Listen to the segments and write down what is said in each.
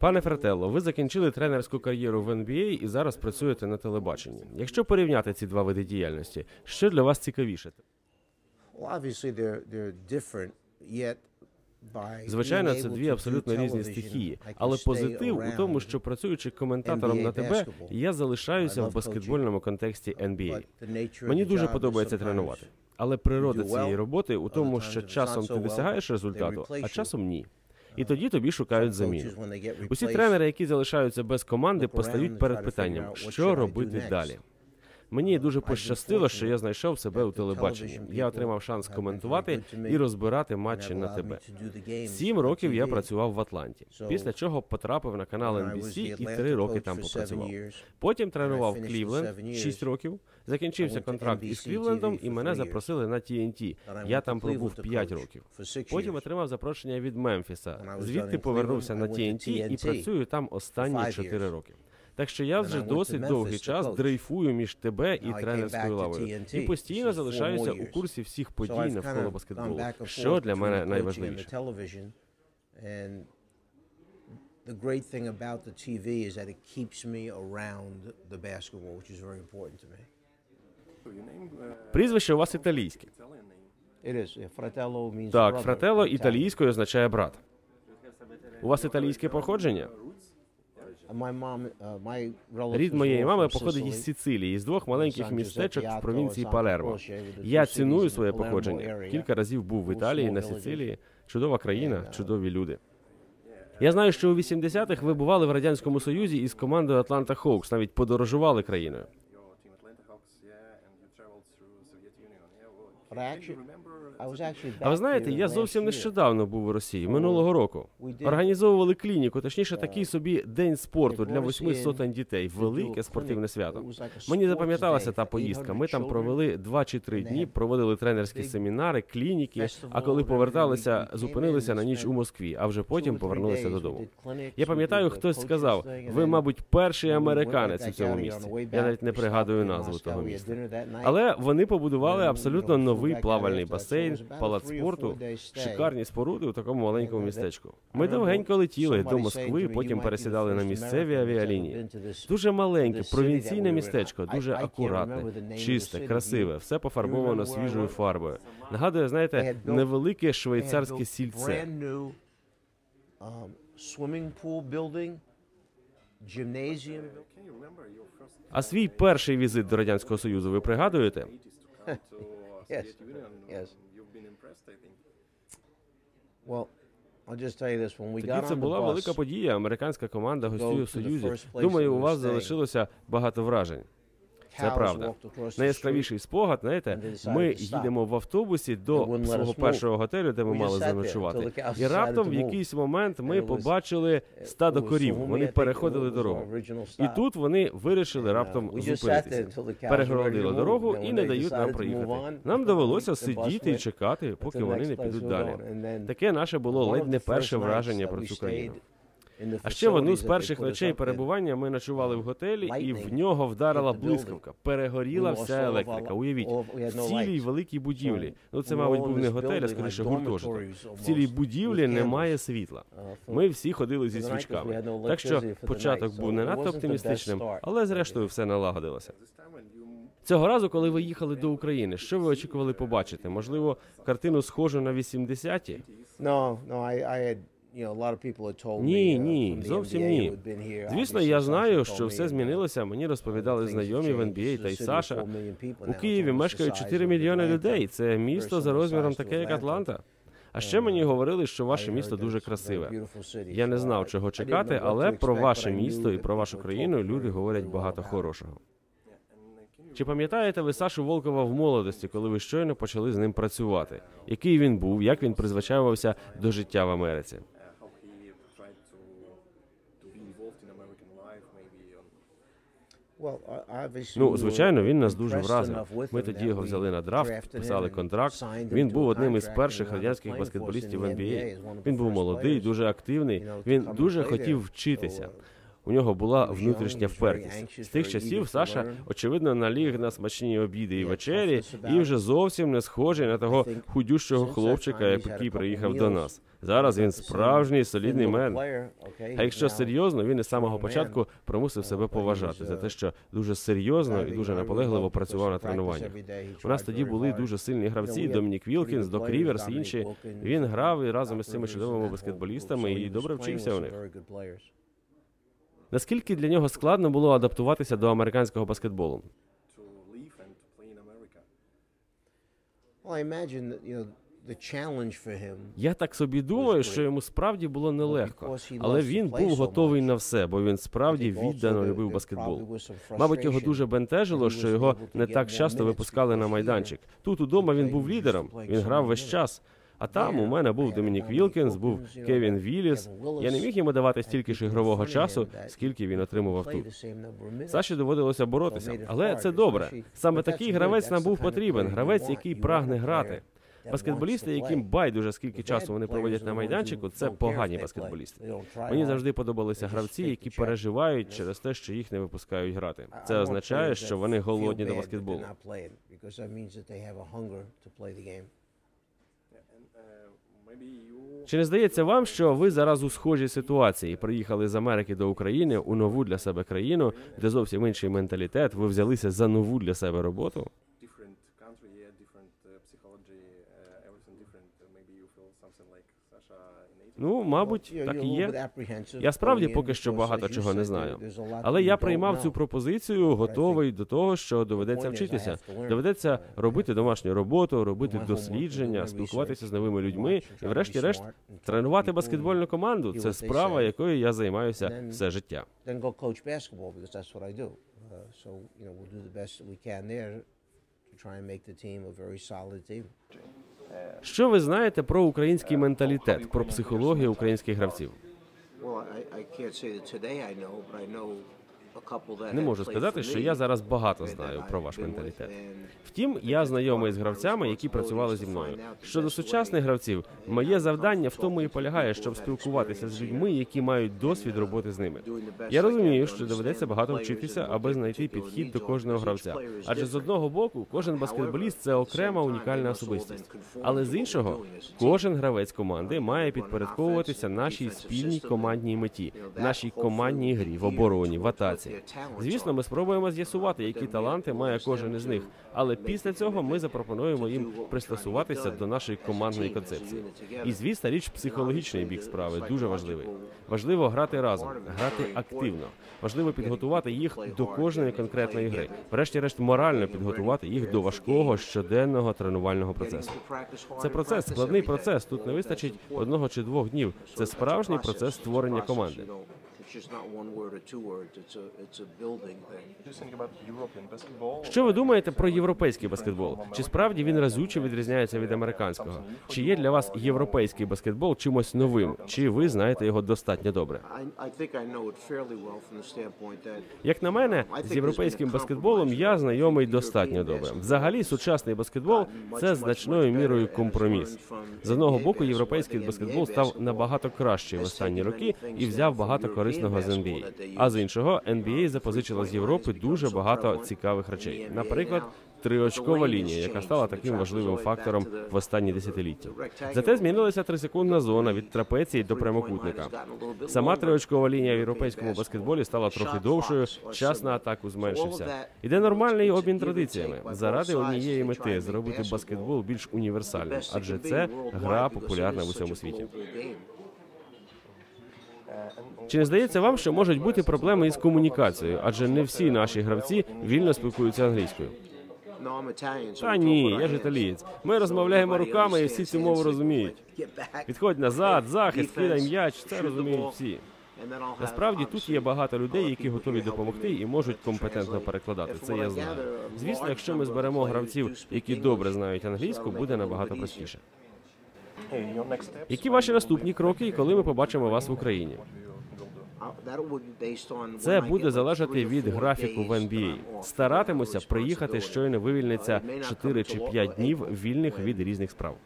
Пане Фрателло, ви закінчили тренерську кар'єру в NBA і зараз працюєте на телебаченні. Якщо порівняти ці два види діяльності, що для вас цікавіше? Звичайно, це дві абсолютно різні стихії, але позитив у тому, що працюючи коментатором на basketball. я залишаюся в баскетбольному контексті NBA. Мені дуже подобається тренувати. Але природа цієї роботи у тому, що часом ти досягаєш результату, а часом ні. І тоді тобі шукають заміну. Усі тренери, які залишаються без команди, постають перед питанням, що робити далі. Мені дуже пощастило, що я знайшов себе у телебаченні. Я отримав шанс коментувати і розбирати матчі на ТБ. games Сім років я працював в Атланті. Після чого потрапив на канал NBC і три роки там попрацював. Потім тренував Клівленд. 6 років. Закінчився контракт із Клівлендом, і мене запросили на TNT. Я там пробув Cleveland 5 років. Потім отримав запрошення від Мемфіса. Звідти повернувся на TNT і працюю там останні five 4 роки. Так що я вже досить довгий час дрейфую між тебе і тренерською лавою. І постійно залишаюся у курсі всіх подій навколо баскетболу. Що для мене найважливіше? the great thing about the TV is that it keeps me around the basketball, which is very important to me. Прізвище у вас італійське. Так, фрателло італійською означає брат. У вас італійське походження? Рід were моєї мами походить із Сицилії, із двох маленьких містечок в провінції Палермо. Я ціную своє походження. Кілька разів був в Італії на. Сицилії. Чудова країна, uh, чудові люди. Я знаю, що у 80-х ви бували в радянському союзі із командою Атланта Хоукс, навіть подорожували країною. your team Atlanta Hawks, yeah, and you traveled through Soviet Union. Yeah, well, But I can you actually- remember I was actually А ви знаєте, я зовсім нещодавно був у Росії, минулого року. Організовували клініку, точніше, такий собі день спорту для восьми сотень дітей. Велике спортивне свято. Мені запам'яталася та поїздка. Ми там провели два чи три дні, проводили тренерські семінари, клініки. А коли поверталися, зупинилися на ніч у Москві, а вже потім повернулися додому. Я пам'ятаю, хтось сказав: ви, мабуть, перший американець у цьому місці. Я навіть не пригадую назву того міста. Але вони побудували абсолютно we новий плавальний басейн, палац спорту, шикарні споруди у такому маленькому містечку. Ми довгенько летіли до Москви, saying to me, "You потім пересідали на місцеві авіалінії. Дуже маленьке, провінційне містечко, дуже акуратне, чисте, красиве, все пофарбовано свіжою фарбою. Нагадує, знаєте, невелике швейцарське сільце. А свій перший візит до радянського союзу ви пригадуєте? 80s to come to uh, Yes. Soviet Union? Yes. You've been impressed, I think. Well, I'll just tell you this: when we Тоді got це on the була велика подія. Американська команда гостює в to the Союзі. Думаю, we у вас залишилося багато вражень. Це правда. Найяскравіший спогад, знаєте, ми їдемо в автобусі до свого першого готелю, де ми мали заночувати. І раптом в якийсь момент ми побачили стадо корів. we Вони переходили дорогу. І тут вони вирішили uh, раптом зупинитися. Перегородили дорогу і не дають нам проїхати. Нам довелося сидіти і чекати, поки вони не підуть далі. Таке наше було ледь не перше враження про цю країну. А ще в одну з перших ночей перебування ми ночували в готелі, і в нього вдарала hit the блискавка. Перегоріла вся електрика. Уявіть, в цілій великій будівлі. Ну це, мабуть, був не готель, а скоріше гуртожиток. В цілій будівлі немає світла. Uh, Ми всі ходили зі свічками. Так що початок був не надто оптимістичним, але зрештою все налагодилося. Цього разу, коли ви їхали до України, що ви очікували побачити? Можливо, картину схожу на 80-ті? No, no, I, I had, Ні, uh, ні, зовсім ні. Звісно, я знаю, що все uh, змінилося. Мені розповідали знайомі в. NBA та й Саша. 4 У Києві size 4 мільйони людей. Це місто за розміром таке, як Атланта. А ще мені говорили, що ваше місто дуже красиве. Я не знав, чого чекати, але про ваше місто і про вашу країну люди говорять багато хорошого. uh, Чи пам'ятаєте ви Сашу Волкова в молодості, коли ви щойно почали з ним працювати? Який він був, як він призвичаювався до життя в Америці? Ну, звичайно, він нас дуже вразив. Ми тоді його взяли на драфт, and контракт. Він був одним із перших радянських баскетболістів в NBA. Він був молодий, дуже активний. Він дуже хотів вчитися. Uh, У нього була внутрішня впертість. З тих часів Саша, очевидно, наліг на смачні обіди і вечері, і вже зовсім не схожий на того худющого хлопчика, який приїхав до нас. Зараз він справжній солідний мен. А якщо серйозно, він із самого початку примусив себе поважати за те, що дуже серйозно і дуже наполегливо працював на тренуваннях. У нас тоді були дуже сильні гравці: Домінік Вілкінс, Док Ріверс і інші. Він грав і разом із цими чудовими баскетболістами і добре вчився у них. Наскільки для нього складно було адаптуватися до американського баскетболу? Я так собі думаю, що йому справді було нелегко, але він був готовий на все, бо він справді віддано любив баскетбол. Мабуть, його дуже бентежило, що його не так часто випускали на майданчик. Тут удома він був лідером, він грав весь час. А там у мене був Домінік Вілкінс, був Кевін Вілліс. Я не міг йому давати стільки ж ігрового часу, скільки він отримував тут. Саші доводилося боротися, але це добре. Саме такий гравець нам був потрібен. Гравець, який прагне грати. Баскетболісти, яким байдуже скільки часу вони проводять на майданчику, це погані баскетболісти. Мені завжди подобалися гравці, які переживають через те, що їх не випускають грати. Це означає, що вони голодні до баскетболу. Yeah, and uh, maybe you Чи не здається вам, що ви зараз у схожій ситуації приїхали з Америки до України у нову для себе країну, де зовсім інший менталітет? Ви взялися за нову для себе роботу? Ну, мабуть, так і є. Я справді поки що багато чого не знаю. Але я приймав цю пропозицію, готовий до того, що доведеться вчитися. Доведеться робити домашню роботу, робити дослідження, спілкуватися з новими людьми і, врешті-решт, тренувати баскетбольну команду. Це справа, якою я займаюся все життя. Uh, try and make the team a very solid team. Що ви знаєте про український менталітет, про психологію українських гравців? Не можу сказати, що я зараз багато знаю про ваш менталітет. Втім, я знайомий з гравцями, які працювали зі мною. Щодо сучасних гравців, моє завдання в тому і полягає, щоб спілкуватися з людьми, які мають досвід роботи з ними. Я розумію, що доведеться багато вчитися, аби знайти підхід до кожного гравця. Адже з одного боку, кожен баскетболіст це окрема унікальна особистість. Але з іншого, кожен гравець команди має підпорядковуватися нашій спільній командній меті, нашій командній грі в обороні, в атаці. Звісно, ми спробуємо з'ясувати, які таланти має кожен із них. Але після цього ми запропонуємо їм пристосуватися до нашої командної концепції. І звісно, річ психологічний бік справи дуже важливий. Важливо грати разом, грати активно. Важливо підготувати їх до кожної конкретної гри. Врешті-решт, морально підготувати їх до важкого щоденного тренувального процесу. Це процес, складний процес. Тут не вистачить одного чи двох днів. Це справжній процес створення команди. Just not one word or two words. It's a it's a building thing. Що ви думаєте про європейський баскетбол? Чи справді він разюче відрізняється від американського? Чи є для вас європейський баскетбол чимось новим? Чи ви знаєте його достатньо добре? Як на мене, з європейським баскетболом я знайомий достатньо добре. Взагалі, сучасний баскетбол це значною мірою компроміс. З одного боку, європейський баскетбол став набагато кращий в останні роки і взяв багато корисного з NBA. А з іншого, NBA запозичила з Європи дуже багато цікавих речей. Наприклад, триочкова лінія, яка стала таким важливим фактором в останні десятиліття. Зате змінилася трисекундна зона від трапеції до прямокутника. Сама триочкова лінія в європейському баскетболі стала трохи довшою. Час на атаку зменшився. Іде нормальний обмін традиціями заради однієї мети зробити баскетбол більш універсальним, адже це гра популярна в усьому світі. Чи не здається вам, що можуть бути проблеми із комунікацією? Адже не всі наші гравці вільно спілкуються англійською. Та ні, я ж італієць. Ми розмовляємо руками, і всі цю мову розуміють. Підходь назад, захист, кидай м'яч. Це розуміють всі. Насправді тут є багато людей, які готові допомогти і можуть компетентно перекладати. Це я знаю. Звісно, якщо ми зберемо гравців, які добре знають англійську, буде набагато простіше. Які ваші наступні кроки, і коли ми побачимо вас в Україні? Це буде залежати від графіку в NBA. Старатимуся приїхати щойно вивільниться 4 чи 5 днів вільних від різних справ.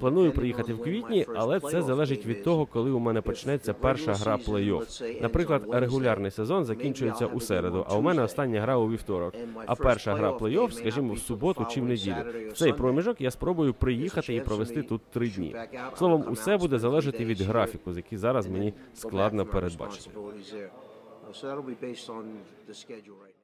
Планую приїхати в квітні, але це залежить від того, коли у мене почнеться перша гра плей-офф. Наприклад, регулярний сезон закінчується у середу, а у мене остання гра у вівторок. А перша гра плей-офф, скажімо, в суботу чи в неділю. В цей проміжок я спробую приїхати і провести тут три дні. Словом, усе буде залежати від графіку, з який зараз мені складно передбачити. So that'll be based on the schedule right now.